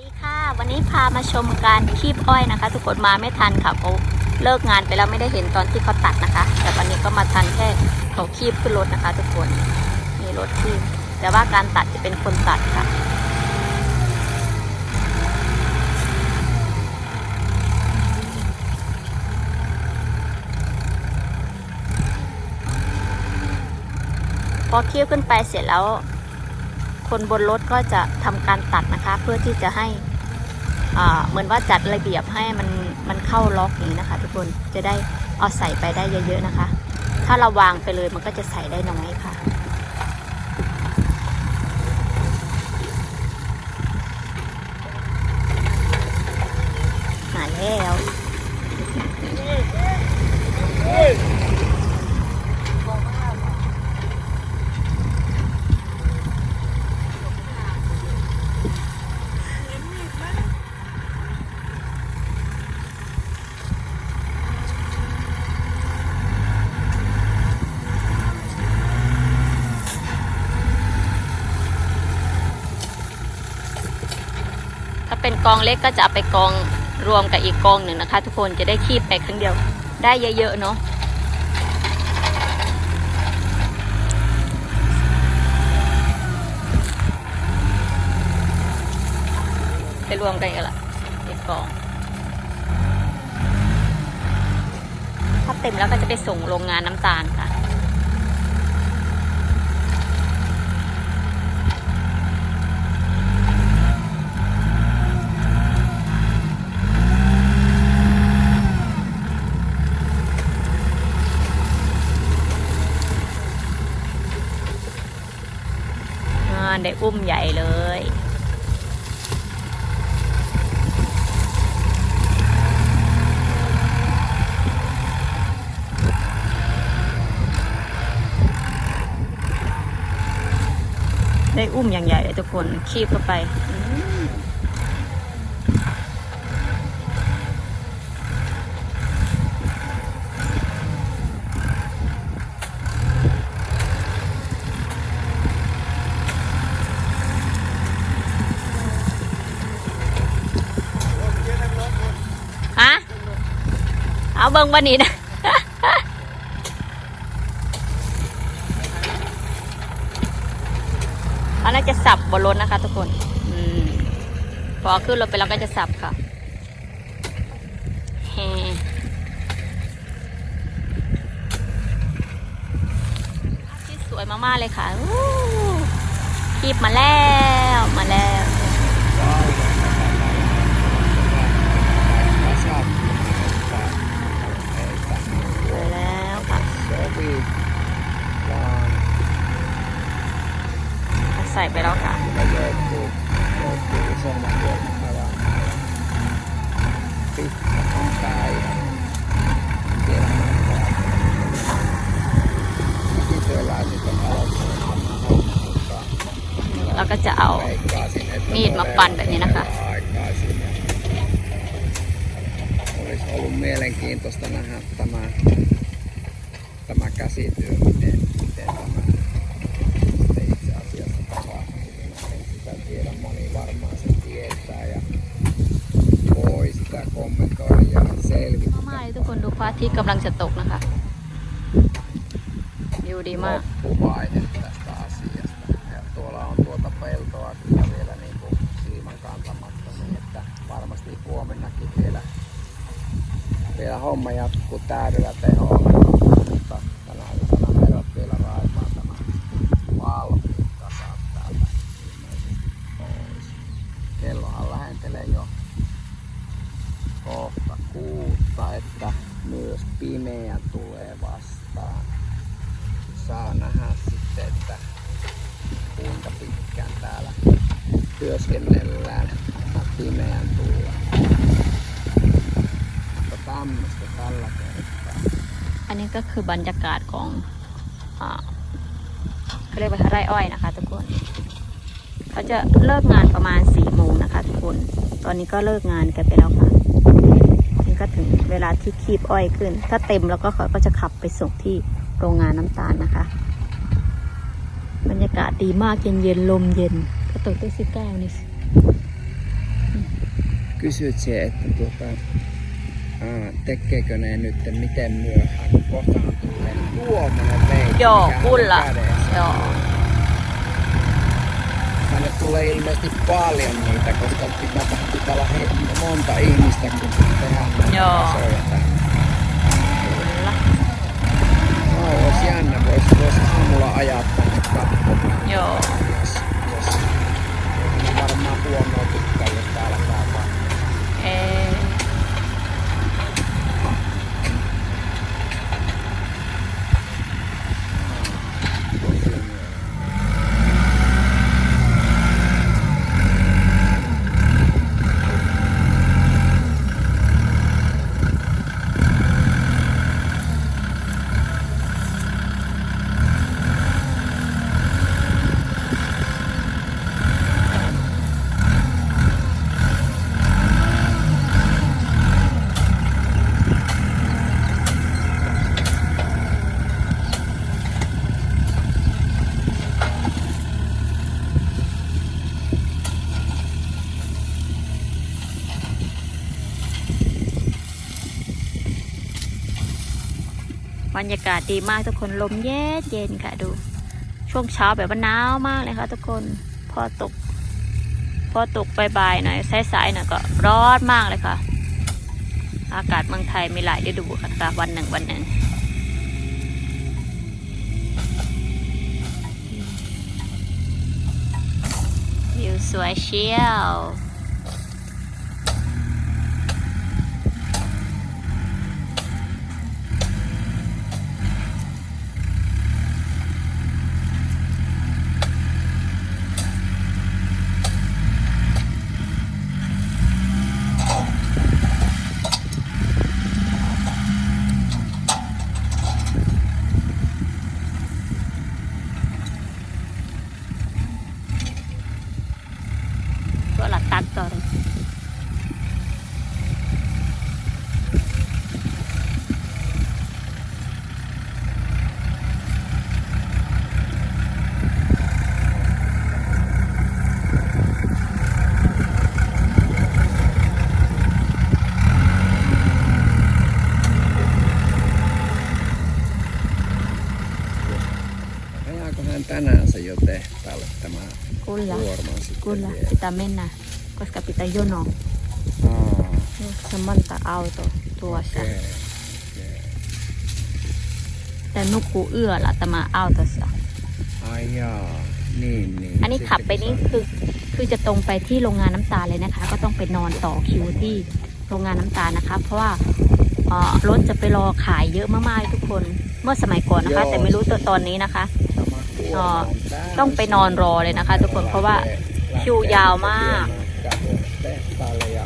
ดีค่ะ วันนี้พามาชมการคีบอ้อยนะคะ ทุกคนมาไม่ทันค่ะเขาเลิกงานไปแล้วไม่ได้เห็นตอนที่เขาตัดนะคะ แต่วันนี้ก็มาทันแค่เขาคีบขึ้นรถนะคะ ทุกคนมีรถคีบแต่ว่าการตัดจะเป็นคนตัดค่ะพอคีบขึ้นไปเสร็จแล้ว คนบนรถก็จะทำการตัดนะคะ เพื่อที่จะให้เหมือนว่าจัดระเบียบให้มันมันเข้าล็อกนี้นะคะ ทุกคนจะได้เอาใส่ไปได้เยอะๆนะคะ ถ้าเราวางไปเลยมันก็จะใส่ได้น้อยค่ะ กองเล็กก็จะเอาไปกองรวมกับอีกกองหนึ่งนะคะ ทุกคนจะได้คีบไปครั้งเดียว ได้เยอะๆเนาะไปรวมกันกันละอีกกองถ้าเต็มแล้วก็จะไปส่งโรงงานน้ำตาลค่ะานได้อุ้มใหญ่เลย ได้อุ้มอย่างใหญ่เลยทุกคนคีบเข้าไปอืมฮะ เอาเบิ่งวันนี้นะอันนั้นจะสับบนรถนะคะ ทุกคนอพอขึ้นรถไปแล้วก็จะสับค่ะที่สวยมากๆเลยค่ะอู้คีบมาแล้ว มาแล้ว สวยแล้วค่ะ สี่ใส่ไปแล้วค่ะปิดข้างซ้ายเดี๋ยวที่เจอร้านนี้ต้องเอาเราก็จะเอามีดมาปั่นแบบนี้นะคะ Olisi ollut mielenkiintoista nähdä tämä käsityö, miten, miten tämä sitten itse asiassa tapahtuu. En sitä tiedä, moni varmaan sen tietää ja voi sitä kommentoida ja selvittää. มากๆเลยทุกคนดูพระอาทิตย์กำลังจะตกนะคะวิวดีมาก loppuvaihe tästä asiasta. Ja tuolla on tuota peltoa kyllä vielä niin kuin silmän kantamatta, niin että varmasti huomennakin vielä, vielä homma jatkuu täydellä teholla. Työskennellään pimeän tulla. Mutta tämmöistä tällä kertaa. อันนี้ก็คือบรรยากาศของอ่าเขาเรียกว่าไร่อ้อยนะคะ ทุกคน เขาจะเลิกงานประมาณสี่โมงนะคะ ทุกคน ตอนนี้ก็เลิกงานกันไปแล้วค่ะนี่ก็ถึงเวลาที่คีบอ้อยขึ้น ถ้าเต็มแล้วก็เขาก็จะขับไปส่งที่โรงงานน้ำตาลนะคะ บรรยากาศดีมากเย็นเย็นๆลมเย็น totesi kaunis. Kysyit se, että tuota, aa, tekeekö ne nyt miten myöhään, kun kohtaan tulee tuommoinen veikki, Joo, kyllä. Joo. Tänne tulee ilmeisesti paljon niitä, koska pitää, pitää olla monta ihmistä, kun tehdään Joo. Kyllä. No, olisi jännä, voisi vois aamulla ajaa tänne katsomaan. รรยากาศดีมากทุกคนลมเย็นเย็นค่ะดู ช่วงเช้าแบบว่าหนาวมากเลยค่ะ ทุกคนพอตก พอตกบ่ายๆหน่อยสายๆหน่อยก็ร้อนมากเลยค่ะ อากาศเมืองไทยมีหลายฤดูค่ะวันหนึ่งวันหนึ่งวิวสวยเชียว ก็หลับตักต่อเลย Ajaako hän tänään se jo tehtaalle tämä Kyllä, kuorma sitten kyllä. vielä? Pitää mennä, koska pitää jono. Aa, Se on monta auto tuossa. okei. แต่ nukkuu yöllä tämä autossa. Ai jaa, niin niin. อันนี้ขับไป Sitten นี่ saa- คือคือจะตรงไปที่โรงงานน้ำตาลเลยนะคะ ก็ต้องไปนอนต่อคิวที่โรงงานน้ำตาลนะคะ เพราะว่าเอ่อรถจะไปรอขายเยอะมากๆทุกคน เมื่อสมัยก่อนนะคะ แต่ไม่รู้ตัวตอนนี้นะคะ ต้องไปนอนรอเลยนะคะ ทุกคนเพราะว่า Lähtee- คิวยาวมาก lähtee tehtaalle ja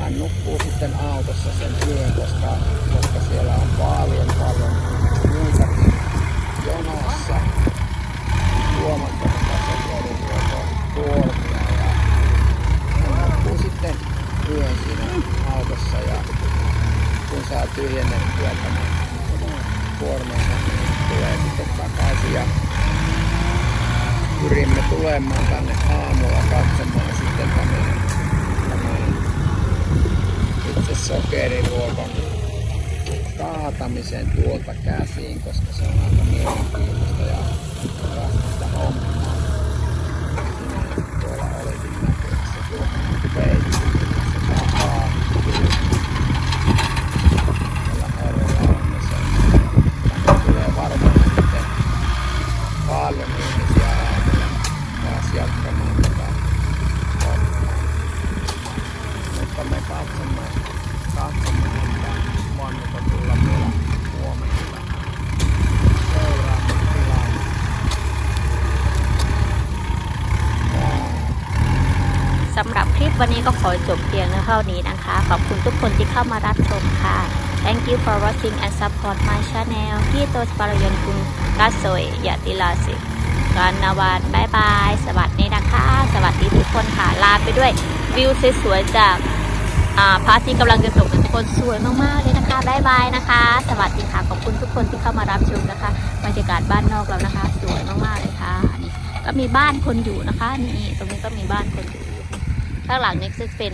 hän nukkuu sitten autossa sen yön, koska, koska siellä on paljon paljon muitakin jonossa huomattavasti terveydenhuoltoa kuormia ja hän nukkuu sitten yön siinä autossa ja kun saa tyhjennettyä tämän oman kuormansa, niin tulee sitten takaisin ja pyrimme tulemaan tänne aamulla katsomaan sitten tämän, tämän itse sokeriruokan kaatamisen tuolta käsiin, koska se on aika mielenkiintoista ja raskasta hommaa. วันนี้ก็ขอจบเพียงเท่านี้นะคะ ขอบคุณทุกคนที่เข้ามารับชมค่ะ Thank you for watching and support my channel ที่โตสปารยนคุณกัสโซยยาติลาสิกันนาวานบายบาย สวัสดีนะคะ สวัสดีทุกคนค่ะ ลาไปด้วยวิวสวยๆจากอ่าพระอาทิตย์กำลังจะตกทุกคนสวยมากๆเลยนะคะบายบายนะคะ สวัสดีค่ะ ขอบคุณทุกคนที่เข้ามารับชมนะคะ บรรยากาศบ้านนอกเรานะคะ สวยมากๆเลยค่ะนี่ก็มีบ้านคนอยู่นะคะ นี่ตรงนี้ก็มีบ้านคนอยู่ ข้างหลังนี่จะเป็น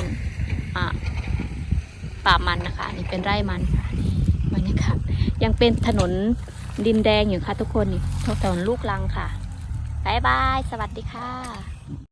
ป่ามันนะคะ นี่เป็นไร่มันค่ะนี่บรรยากาศยังเป็นถนนดินแดงอยู่ค่ะทุกคนนี่ถนนลูกลังค่ะบายบาย สวัสดีค่ะ